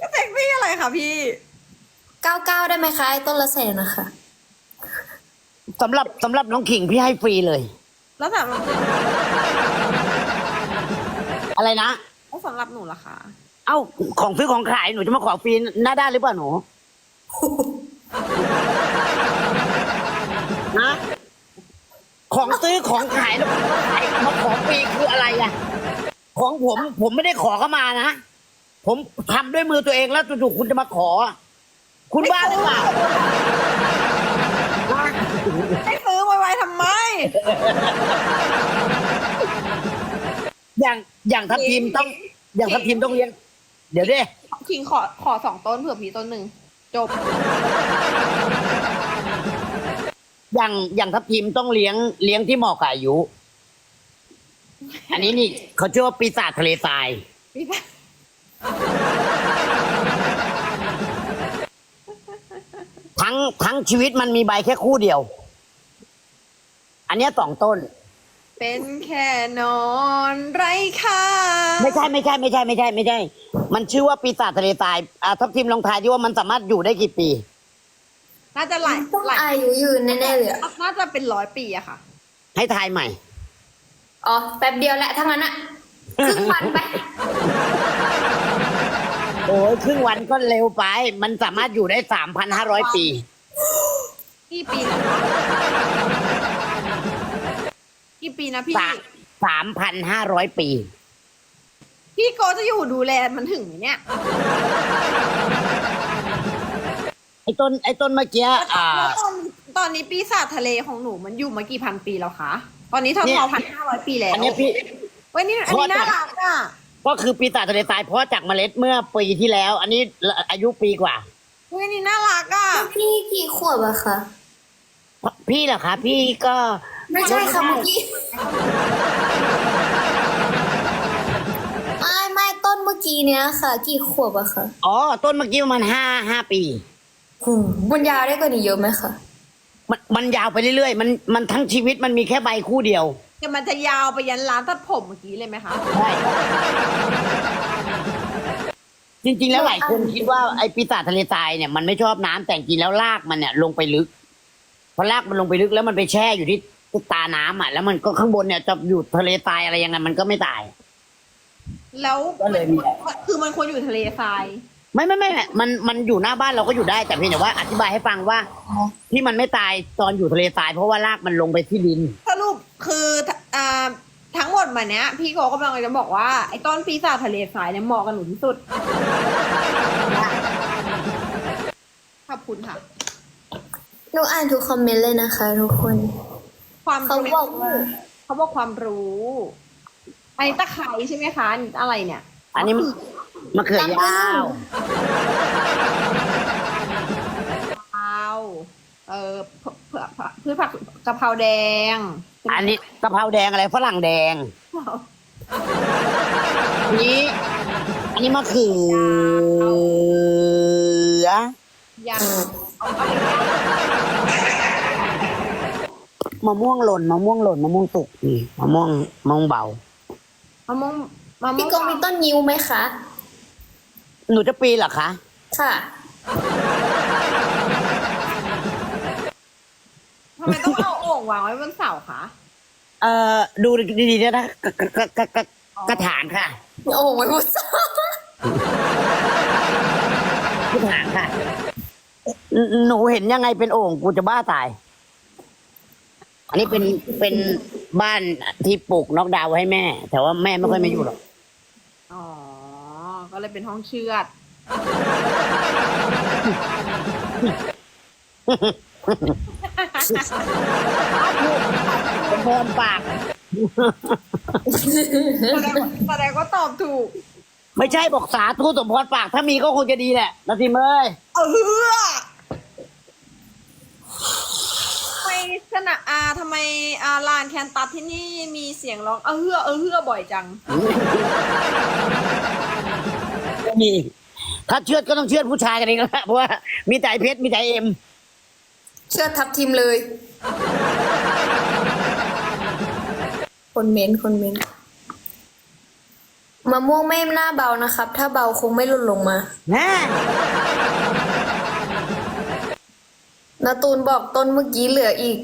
ก็เซ็กซี่อะไรคะพี่เก้าเก้าได้ไหมคะไอ้ต้นละแสนนะคะสำหรับสำหรับน้องขิงพี่ให้ฟรีเลย แล้วสำหรับอะไรนะ แล้วสำหรับหนูล่ะคะเอ้าของซื้อของขายหนูจะมาขอฟรีหน้าด้านหรือเปล่าหนูนะของซื้อของขายแล้วขายมาขอฟรีคืออะไรอะของผมผมไม่ได้ขอเข้ามานะ ผมทำด้วยมือตัวเองแล้วจู่ๆคุณจะมาขอ คุณบ้าหรือเปล่าให้ซื้อไวๆทำไม อย่างอย่างทัพทีมต้อง อย่างทัพทีมต้องเลี้ยง เดี๋ยวดิคิงขอขอสองต้นเผื่อพี่ต้นหนึ่งจบ อย่างอย่างทัพทีมต้องเลี้ยงเลี้ยงที่เหมาะกับอายุ อันนี้นี่เขาชื่อว่าปีศาจทะเลทรายพี่แพ ทั้งทั้งชีวิตมันมีใบแค่คู่เดียว อันเนี้ยสองต้น เป็นแค่นอนไร้ค่าไม่ใช่ไม่ใช่ไม่ใช่ไม่ใช่ไม่ใช่ มันชื่อว่าปีศาจทะเลทรายอ่าทัพทีมลองทายที่ว่ามันสามารถอยู่ได้กี่ปี น่าจะหลายต้องหลายอายุยืนแน่ๆเลยอะน่าจะเป็นร้อยปีอะค่ะ ให้ทายใหม่ อ๋อ แป๊บเดียวแหละทั้งนั้นอะครึ่งวันไป โอ้ยครึ่งวันก็เร็วไป มันสามารถอยู่ได้สามพันห้าร้อยปี กี่ปีนะคะกี่ปีนะพี่สามสามพันห้าร้อยปี พี่โกจะอยู่ดูแลมันถึงไหมเนี่ย ไอ้ต้นไอ้ต้นเมื่อกี้อ่า แล้วตอนตอนนี้ปีศาจทะเลของหนูมันอยู่มากี่พันปีแล้วคะ ตอนนี้ทอเนี่ยทอพันห้าร้อยปีแล้วอันเนี้ยพี่ เว้ยนี่อันนี้น่ารักอะ ก็คือปีศาจทะเลทรายเพราะจากเมล็ดเมื่อปีที่แล้ว อันนี้อายุปีกว่าเว้ยนี่น่ารักอะพี่กี่ขวบอะคะพี่เหรอคะพี่ก็ไม่ใช่ค่ะเมื่อกี้ไม่ไม่ต้นเมื่อกี้เนี้ยค่ะ กี่ขวบอะคะอ๋อต้นเมื่อกี้ประมาณห้าห้าปีหูบนยาวได้กว่านี้เยอะไหมคะมันมันยาวไปเรื่อยๆ มันมันทั้งชีวิตมันมีแค่ใบคู่เดียว แต่มันจะยาวไปยันร้านตัดผมเมื่อกี้เลยไหมคะใช่จริง ๆ แล้วหลายคนคิดว่าไอ้ปีศาจทะเลทรายเนี่ยมันไม่ชอบน้ำแต่จริงๆแล้วรากมันเนี่ยลงไปลึกพอรากมันลงไปลึกแล้วมันไปแช่อยู่ที่ตาน้ำอะแล้วมันก็ข้างบนเนี่ยจะอยู่ทะเลทรายอะไรยังไงมันก็ไม่ตาย แล้วก็เลยมีคือมันควรอยู่ทะเลทรายไม่ไม่ไม่ไม่มันมันอยู่หน้าบ้านเราก็อยู่ได้แต่เพียงแต่ว่าอธิบายให้ฟังว่า ที่มันไม่ตายตอนอยู่ทะเลทรายเพราะว่ารากมันลงไปที่ดินส รุปคืออ่าทั้งหมดมาเนี้ย พี่โกกำลังจะบอกว่า ไอ้ต้นปีศาจทะเลทรายเนี่ยเหมาะกับหนูที่สุด ขอบคุณค่ะ หนูอ่านทุกคอมเมนต์เลยนะคะ ทุกคน ความเขาบอกว่าเขาบอกความรู้อันนี้ตะไคร้ใช่ไหมคะอันนี้อะไรเนี่ย อันนี้มะเขือยาว ข้าว เออเผือเผือพืชผักกะเพราแดง อันนี้กะเพราแดงอะไรฝรั่งแดงอันนี้ อันนี้มะเขือยังเอาเอาไปมะม่วงหล่นมะม่วงหล่นมะม่วงสุกนี่มะม่วงมะม่วงเบามะม่วงมะม่พี่วงกงมีต้นนิ้วไหมคะ หนูจะปีนเหรอคะ ค่ะ ทำไมต้องเอาโอ่งวางไว้บนเสาคะเอ่อดูดีๆนะกระกระกระกระกระถางค่ะโอ้โหไว้บนเสากระถางค่ะ หนูเห็นยังไงเป็นโอ่งกูจะบ้าตาย อันนี้เป็นเป็นบ้านที่ปลูกน็อกดาวน์ไว้ให้แม่ แต่ว่าแม่ไม่ค่อยมาอยู่หรอกอ๋อ ก็เลยเป็นห้องเชือดเป็น พรปากแสดงว่าแสดงว่าตอบถูก ไม่ใช่บอกสาธุสมพรปาก ถ้ามีก็คงจะดีแหละนาทีเมยเออทำไมสนะอาทำไมอาลานแคนตัสที่นี่มีเสียงร้องเออเฮือเออเฮือบ่อยจัง ก็มี ถ้าเชื่อดก็ต้องเชื่อดผู้ชายกันเองแล้วเพราะว่ามีแต่เพชรมีแต่เอ็ม เชื่อทับทีมเลย คนเม้นคนเม้นมะม่วงไม่น่าเบานะครับ ถ้าเบาคงไม่หล่นลงมาแน่นาตูนบอกต้นเมื่อกี้เหลืออีก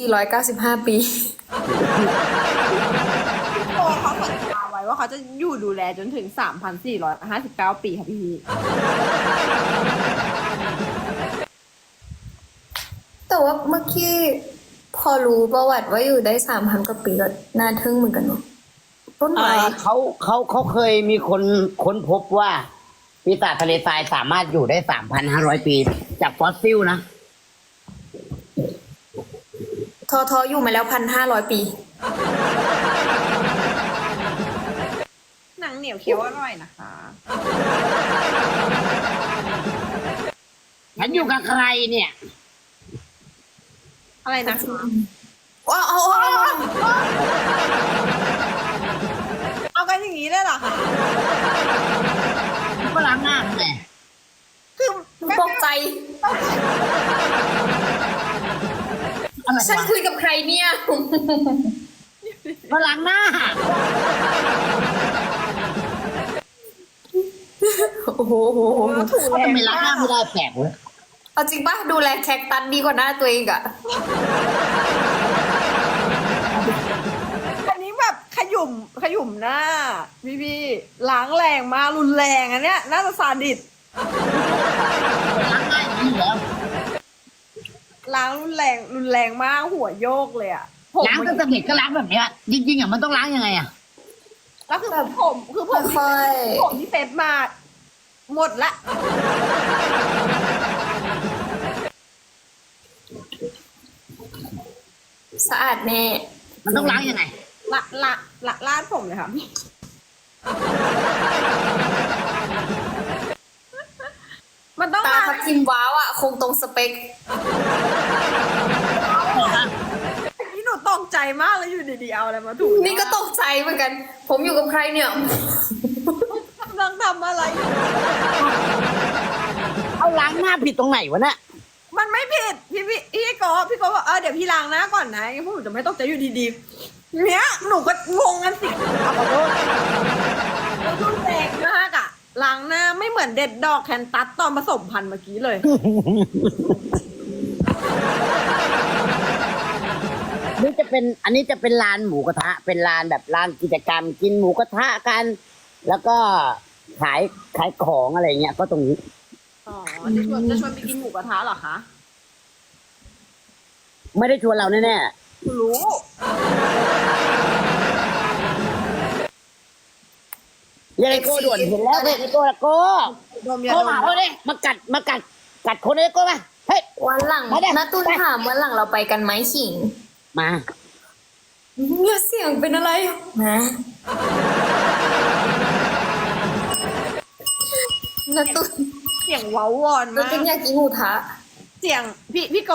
3,495 ปีโตเขาสัญญาไว้ว่าเขาจะอยู่ดูแลจนถึง 3,459 ปีค่ะพี่ แต่ว่าเมื่อกี้พอรู้ประวัติว่าอยู่ได้3,000กว่าปีก็น่าทึ่งเหมือนกันเนาะต้นเอ่ไม้อเขาเขาเขาเคยมีคนค้นพบว่าปีศาจทะเลทรายสามารถอยู่ได้สามพันห้าร้อยปี จากฟอสซิลนะทอทออยู่มาแล้วพันห้าร้อยปี หนังเหนียวเคี้ยวอร่อยนะคะ ฉันอยู่กับใครเนี่ย อะไรนะคะว้าวเอาเอาเอาเอากันอย่างนี้เลยเหรอคะก็ล้างหน้าทำไมคือตกใจอะไรฉันวะคุยกับใครเนี่ย ก็ล้างหน้า โอ้โหโอ้โหโอ้โหถูกก็แรทำงไมล้างหน้าไม่มากได้แปลกเว้ย เอาจริงป่ะดูแลแคคตัสดีกว่าหน้าตัวเองอะอันนี้แบบขยุ่มขยุ่มหน้าพี่พี่ล้างแรงมากรุนแรงอันเนี้ยน่าจะซาดิสล้างหน้าอย่างนี้อยู่แล้วล้างรุนแรงรุนแรงมากหัวโยกเลยอะผมล้างตั้งแต่เด็กก็ล้างแบบเนี้ยจริงๆอะมันต้องล้างยังไงอะแล้วคือผมคือผมที่ค่อยผมที่เซ็ตมาหมดละ สะอาดแน่มันต้องล้างยังไงละละละลาดผมเลยค่ะพี่มันต้องตาล้างทับทิมว้าวอะคงตรงสเปคนี่หนูตกใจมากเลยอยู่ดีๆเอาอะไรมาถูกนี่ก็ตกใจเหมือนกัน ผมอยู่กับใครเนี่ยกำลังทำอะไรอยู่เอาล้างหน้าผิดตรงไหนวะเนี่ย มันไม่ผิดพี่พี่พี่โกพี่โกบอกเออเดี๋ยวพี่ล้างหน้าก่อนนะพวกหนูจะไม่ตกใจอยู่ดีๆเนี้ยหนูก็งงกันสิขอโทษรุนแรงมากอะล้างหน้าไม่เหมือนเด็ดดอกแคนตัสตอนผสมพันธุ์เมื่อกี้เลยนี่จะเป็นอันนี้จะเป็นลานหมูกระทะ เป็นลานแบบลานกิจกรรม กินหมูกระทะกัน แล้วก็ขายขายของอะไรเงี้ยก็ตรงนี้ อ๋อจะชวนจะชวนไปกินหมูกระทะเหรอคะไม่ได้ชวนเราแน่รู้ ๆเรียกไอโก้ด่วนเห็นแล้วเรียกไอโก้ละโก้ดมยาโก้ดมามเขาเลยมากัดมากัดกัดคนไอโก้มาเฮ้ย วันหลังมาดินาตุนไปถามวันหลังเราไปกันไหมขิงมาเนี่ยเสียงเป็นอะไรนะนาตุน เสียงเว้าวอนนามาตุนกอยากกินหมูทะเสียงพี่พี่โก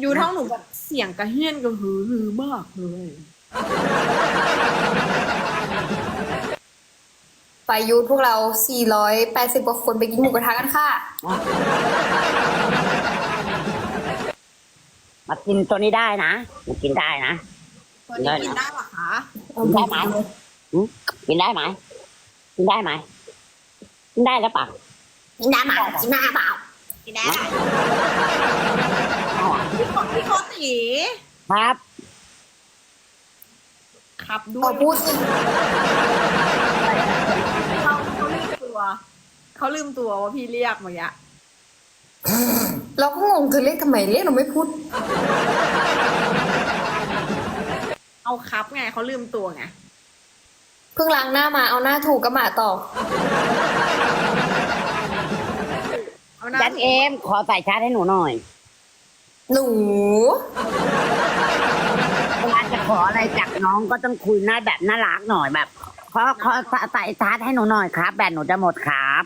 อยู่ท้องหนูแบบเสียงกระเฮี้ยนกระหือรือมากเลยไปยูทพวกเรา 480 กว่าคนไปกินหมูกระทะกันค่ะ มากินตัวนี้ได้นะมากินได้นะตัวนี้กินได้เหรอคะกินได้ไหมหืมกินได้ไหมกินได้ไหมกินได้หรือเปล่า กินน้ำเปล่ากินน้ำเปล่ากินได้พี่โกพี่โกตีครับครับด้วขอยพูดสิเขาเขาลืมตัวเขาลืมตัวว่าพี่เรียกเมื่อกี้เราก็งงเธอเรียกทำไมเรียกเราไม่พูด เอาครับไงเขาลืมตัวไงเพิ่งล้างหน้ามาเอาหน้าถูกกับหมาต่อ เอาหน้าจันเอมขอใส่ชาร์จให้หนูหน่อยหนูเวลาจะขออะไรจากน้องก็ต้องคุยหน้าแบบน่ารักหน่อยแบบขอขอใส่ชาร์จให้หนูหน่อยครับแบตหนูจะหมดครับ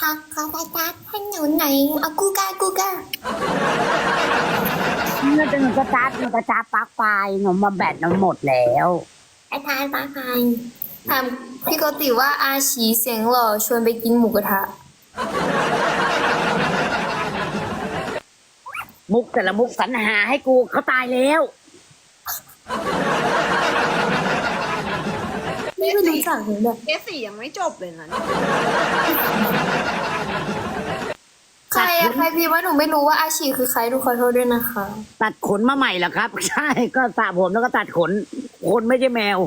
ทักเขาไปตัดให้หนูไหนเอากูกากูกาเมื่อจะหนูจะชาร์จหนูจะชาร์จปลั๊กไฟหนูมาแบตหนูหมดแล้วไอ้ทายมาทายถามพี่โกติว่าอาชีเสียงหล่อชวนไปกินหมูกระทะ มุกแต่ละมุกสรรหาให้กูเขาตายแล้วนไม่รู้จักเลยเนี่ยเกสี่ยังไม่จบเลยนะใครอะใครพี่ว่าหนูไม่รู้ว่าอาชีคือใครหนูขอโทษด้วยนะคะ ตัดขนมาใหม่เหรอครับ ใช่ ก็สระผมแล้วก็ตัดขน คนไม่ใช่แมว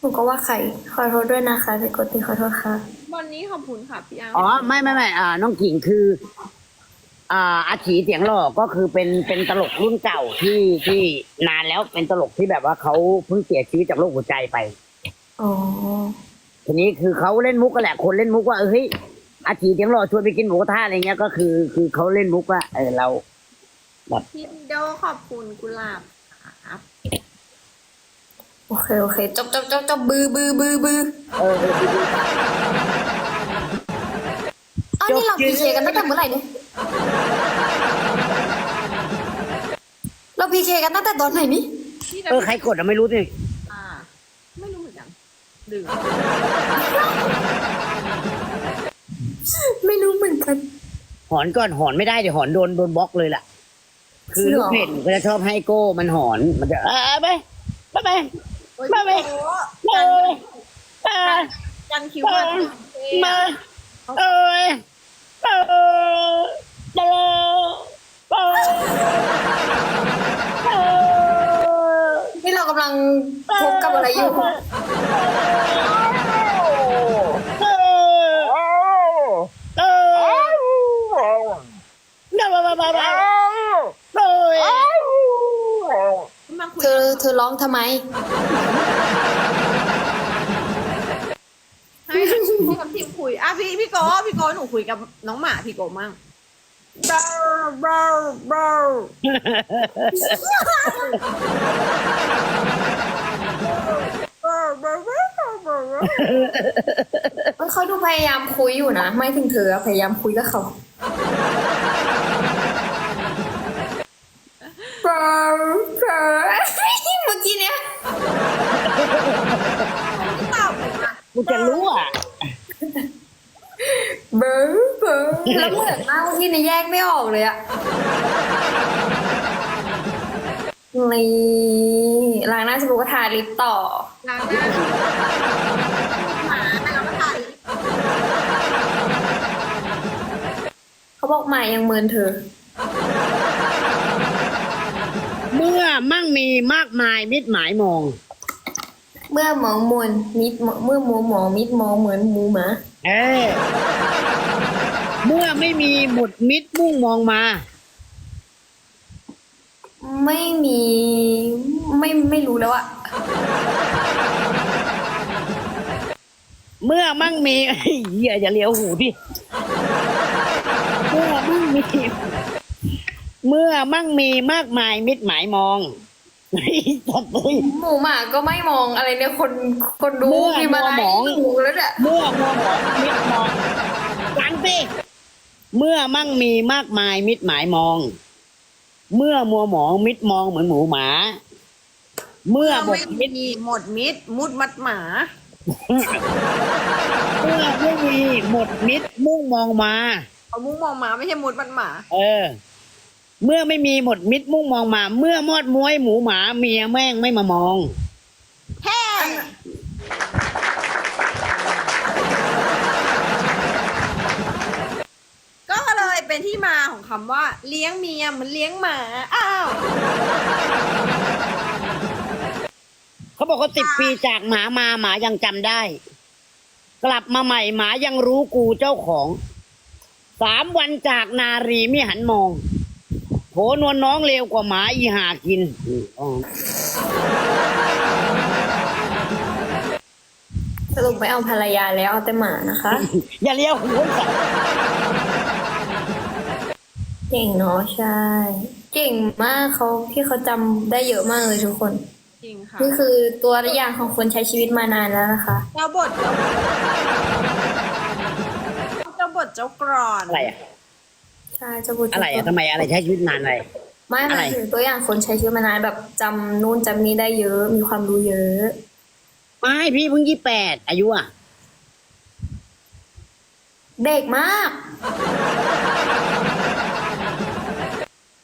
หนูก็ว่าใครขอโทษด้วยนะคะพี่กติขอโทษค่ะ วันนี้ขอบคุณค่ะพี่อาร์อ๋อ ไม่ไม่ไม่อ่าน้องกิ่งคือ อ่าอาชีเสียงหล่อก็คือเป็นเป็นตลกรุ่นเก่าที่ที่นานแล้วเป็นตลกที่แบบว่าเขาเพิ่งเสียชีวิตจากโรคหัวใจไปอ๋อทีนี้คือเขาเล่นมุกกันแหละ คนเล่นมุกว่าเออเฮ้ยอาชีเสียงหล่อชวนไปกินหมูกระทะอะไรเงี้ยก็คือ คือเขาเล่นมุกว่าเออเราพี่โดขอบคุณกุหลาบครับโอเคโอเคจบจบจบจบบือบือบือบือเออเอออ้าวนี่เราพีเคกันตั้งแต่เมื่อไหร่เนี่ยเราพีเคกันตั้งแต่ตอนไหนนี่พี่เออใครกดอะไม่รู้สิอ่าไม่รู้เหมือนกันดือไม่รู้เหมือนกัน หอนก่อนหอนไม่ได้เดี๋ยวหอนโดนโดนบล็อกเลยล่ะ คือจริงลูเหรกอเพจก็จะชอบให้โก้มันหอนมันจะเออไปไปไปโอ้ยมาไหมพี่โก้เออเออกันคิวว่ามาเออ นี่เรากำลังพบกับอะไรอยู่เออเออเดี๋ยวมามามามาเออมาคุยเธอเธอร้องทำไม ให้พี่กับทีมคุยอะพี่พี่โก้พี่โก้หนูคุยกับน้องหมาพี่โก้มั่งเบาเบาเบาเขาดูพยายามคุยอยู่นะ ไม่ถึงเธออะพยายามคุยกับเขาเบอร์เบอร์เมื่อกี้เนี้ย ตอบหนูอะ กูจะรู้อะเบอร์เบอร์แล้วเหมือนมากเมื่อกี้เนี่ยแยกไม่ออกเลยอะนี่ล้างหน้าสบู่ก็ทาลิปต่อล้างหน้าหมาแล้วก็ถ่ายเขาบอกใหม่ยังเมินเธอ เมื่อมั่งมีมากมายมิดหมายมอง เมื่อหมองมนมิดหมอเมื่อหมอหมอมิดมองเหมือนหมูหมาเออเมื่อไม่มีหมุดมิดมุ่งมองมา ไม่มีไม่ไม่รู้แล้วอะเมื่อมั่งมี เหี้ยอย่าเลี้ยวหูดิเมื่อมั่งมี เมื่อมั่งมีมากมายมิดหมายมอง เฮ้ยจัดเลยหมูหมาก็ไม่มองอะไรเนี่ยคนคนดูเมื่อมีมาไลมองฟ์ดูแล้วเนี่ยเมื่อมัวหมองมิดมองฟังสิเมื่อมั่งมีมากมายมิดหมายมอง เมื่อมัวหมองมิดมองเหมือนหมูหมา เมื่อบกมิดมีหมดมิดมุดมัดหมา เมื่อไม่มีหมดมิดมุ่งมองมาเอามุ้งมองหมาไม่ใช่มุดมัดหมา เออ เมื่อไม่มีหมดมิดมุ่งมองมา เมื่อมอดม้วยหมูหมาเมียแม่งไม่มามองแฮ่ก็เลยเป็นที่มาของคำว่า เลี้ยงเมียเหมือนเลี้ยงหมา อ้าว เขาบอกว่าสิบปีจากหมามาหมายังจำได้ กลับมาใหม่หมายังรู้กูเจ้าของสามวันจากนารีไม่หันมอง โผนวลน้องเลวกว่าหมาอีหากินอ๋อสรุปไม่เอาภรรยาแล้วเอาแต่หมานะคะ อย่าเลี้ยวหูสัตว์เก่งเนาะใช่ เก่งมากเขาที่เขาจำได้เยอะมากเลยทุกคน จริงค่ะนี่คือตัวอย่างของคนใช้ชีวิตมานานแล้วนะคะ เจ้าบทเจ้าเจ้าบทเจ้ากรอน อะไรอะ ใช่จะพูดอะไรทำไมอะไรใช้ชีวิตนานเลยไม่หมายถึงตัวอย่างคนใช้ชีวิตมานานแบบจำนู่นจำนี้ได้เยอะ มีความรู้เยอะ ไม่พี่เพิ่งยี่แปดอายุอะเด็กมาก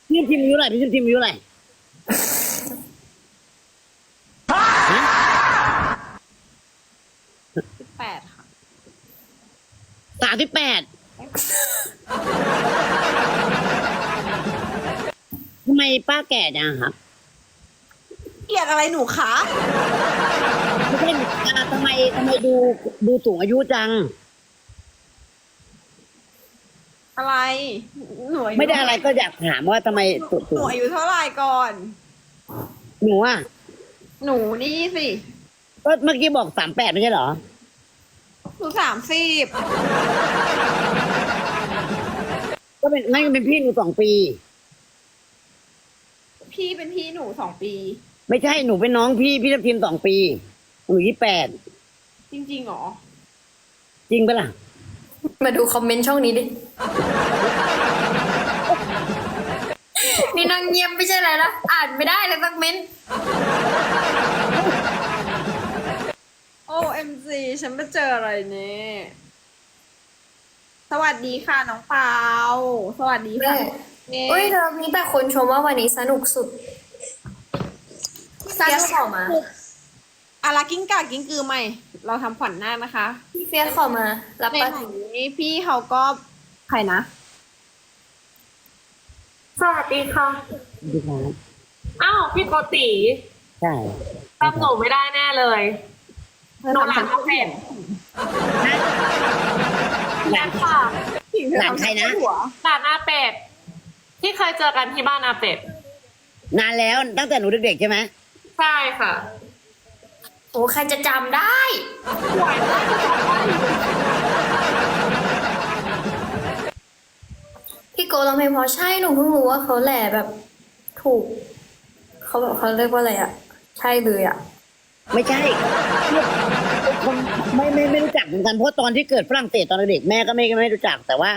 พี่ทิมอายุอะไรพี่ทิมอายุอะไรแปดค่ะสามสิบแปด ทำไมป้าแก่จังครับเกลียดอะไรหนูคะไม่ใช่อ่าทำไมทำไมดูดูสูงอายุจัง อะไรหนูอายุไม่ได้อะไรก็อยากถามว่าทำไมสูงหนูอายุเท่าไหร่ก่อน หนูอะหนูนี่สิก็เมื่อกี้บอกสามแปดไม่ใช่เหรอ หนูสามสิบก็เป็นนั่นก็เป็นพี่หนูสองปี พี่เป็นพี่หนูสองปี ไม่ใช่หนูเป็นน้องพี่พี่ทัพทีมสองปีหนูยี่แปดจริงๆเหรอ จริงปะล่ะมาดูคอมเมนต์ช่องนี้ดิ นี่นางเงียบไม่ใช่อะไรละอ่านไม่ได้เลยสักเม้นต์ OMG ฉันไปเจออะไรเนี่ย สวัสดีค่ะน้องเปา สวัสดีค่ะเเอ้ยเธอมีแต่คนชมว่าวันนี้สนุกสุดสนุกเฟียสขอมาอารากิ้งกากิ้งกือใหม่ เราทำขวัญหน้านะคะพี่เฟียสขอมา รับในปะของนี้พี่เขาก็ใครนะ สวัสดีค่ะดีครับอ้าวพี่โกติใช่จำหนูไม่ได้แน่เลยหนูหลานอาเป็ดแม่ค่ะหลานใครนะหลานอาเป็ด ที่เคยเจอกันที่บ้านอาเป็ดนานแล้วตั้งแต่หนูเด็กๆใช่ไหมใช่ค่ะโอ้ใครจะจำได้ พี่โกร้องเพลงเพราะใช่หนูเพิ่งรู้ว่าเขาแหล่แบบ ถูก เขาแบบเขาเรียกว่าอะไรอะใช่เลยอะไม่ใช่คนไม่ไม่ไม่รู้จักเหมือนกันเพราะตอนที่เกิดฝรั่งเศสตอนเด็กแม่ก็ไม่ไม่รู้จักแต่ว่า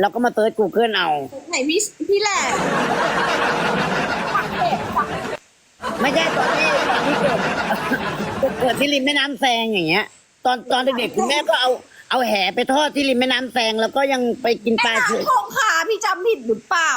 เราก็มาเซิร์ช Google เอา ไหนพี่พี่แหละไม่ใช่ตอนที่ตอนที่เกิดเกิดที่ริมแม่น้ำแซงอย่างเงี้ย ตอนตอนเด็กๆคุณแม่ก็เอาเอาแหไปทอดที่ริมแม่น้ำแซงแล้วก็ยังไปกินปลาเฉยทองค่ะพี่จำผิดหรือเปล่า